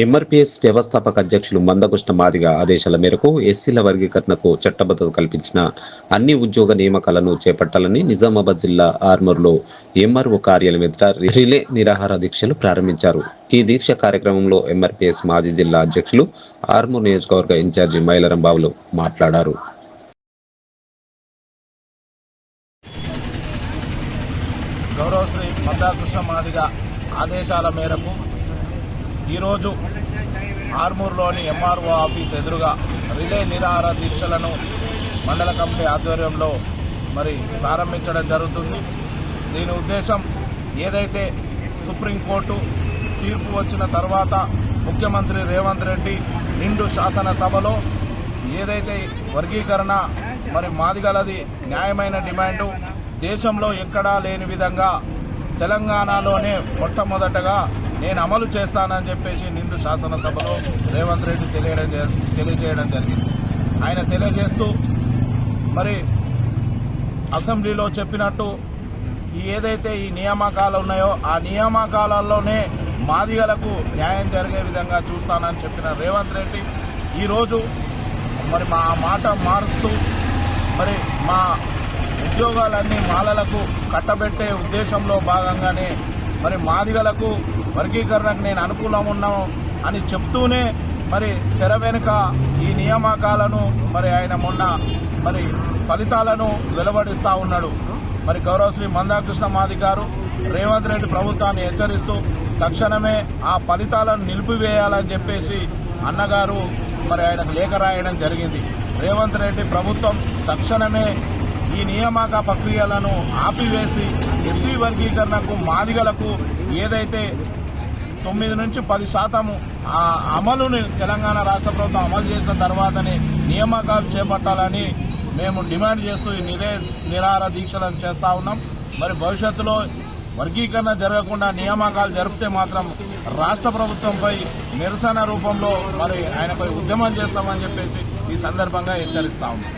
MRPS వ్యవస్థాపక అధ్యక్షులు మందకృష్ణ మాదిగ ఆదేశాల మేరకు ఎస్సీల వర్గీకరణకు చట్టబద్ధత కల్పించిన అన్ని ఉద్యోగ నియామకాలను చేపట్టాలని నిజామాబాద్ జిల్లా ఆర్మూర్లో ఎంఆర్ఓ కార్యాలయం ఎదుట రిలే నిరాహార దీక్షలు ప్రారంభించారు. ఈ దీక్ష కార్యక్రమంలో ఎంఆర్పీఎస్ మాజీ జిల్లా అధ్యక్షులు ఆర్మూర్ నియోజకవర్గ ఇన్ఛార్జి మైలరం బాబులు మాట్లాడారు. గౌరవశ్రీ మందాకృష్ణ మాదిగ ఆదేశాల మేరకు ఈరోజు ఆర్మూర్లోని ఎంఆర్ఓ ఆఫీస్ ఎదురుగా రిలే నిరాహార దీక్షలను మండల కమిటీ ఆధ్వర్యంలో మరి ప్రారంభించడం జరుగుతుంది. దీని ఉద్దేశం ఏదైతే సుప్రీంకోర్టు తీర్పు వచ్చిన తర్వాత ముఖ్యమంత్రి రేవంత్ రెడ్డి నిండు శాసనసభలో ఏదైతే వర్గీకరణ మరి మాదిగలది న్యాయమైన డిమాండు దేశంలో ఎక్కడా లేని విధంగా తెలంగాణలోనే మొట్టమొదటగా నేను అమలు చేస్తానని చెప్పేసి నిండు శాసనసభలో రేవంత్ రెడ్డి తెలియడం తెలియజేయడం జరిగింది. ఆయన తెలియజేస్తూ మరి అసెంబ్లీలో చెప్పినట్టు ఏదైతే ఈ నియామకాలు ఉన్నాయో ఆ నియామకాలలోనే మాదిగలకు న్యాయం జరిగే విధంగా చూస్తానని చెప్పిన రేవంత్ రెడ్డి ఈరోజు మరి మా మాట మారుస్తూ మరి మా ఉద్యోగాలన్నీ మాలలకు కట్టబెట్టే ఉద్దేశంలో భాగంగానే మరి మాదిగలకు వర్గీకరణకు నేను అనుకూలం ఉన్నాను అని చెప్తూనే మరి తెర వెనుక ఈ నియామకాలను మరి ఆయన మొన్న మరి ఫలితాలను వెలువడిస్తూ ఉన్నాడు. మరి గౌరవశ్రీ మందాకృష్ణ మాది గారు రేవంత్ రెడ్డి ప్రభుత్వాన్ని హెచ్చరిస్తూ తక్షణమే ఆ ఫలితాలను నిలిపివేయాలని చెప్పేసి అన్నగారు మరి ఆయనకు లేఖ రాయడం జరిగింది. రేవంత్ రెడ్డి ప్రభుత్వం తక్షణమే ఈ నియామక ప్రక్రియలను ఆపివేసి ఎస్సీ వర్గీకరణకు మాదిగలకు ఏదైతే తొమ్మిది నుంచి పది శాతము ఆ అమలుని తెలంగాణ రాష్ట్ర ప్రభుత్వం అమలు చేసిన తర్వాతనే నియామకాలు చేపట్టాలని మేము డిమాండ్ చేస్తూ ఈ నిరే నిరాహార దీక్షలను చేస్తూ ఉన్నాం. మరి భవిష్యత్తులో వర్గీకరణ జరగకుండా నియామకాలు జరిపితే మాత్రం రాష్ట్ర ప్రభుత్వంపై నిరసన రూపంలో మరి ఆయనపై ఉద్యమం చేస్తామని చెప్పేసి ఈ సందర్భంగా హెచ్చరిస్తా ఉన్నాం.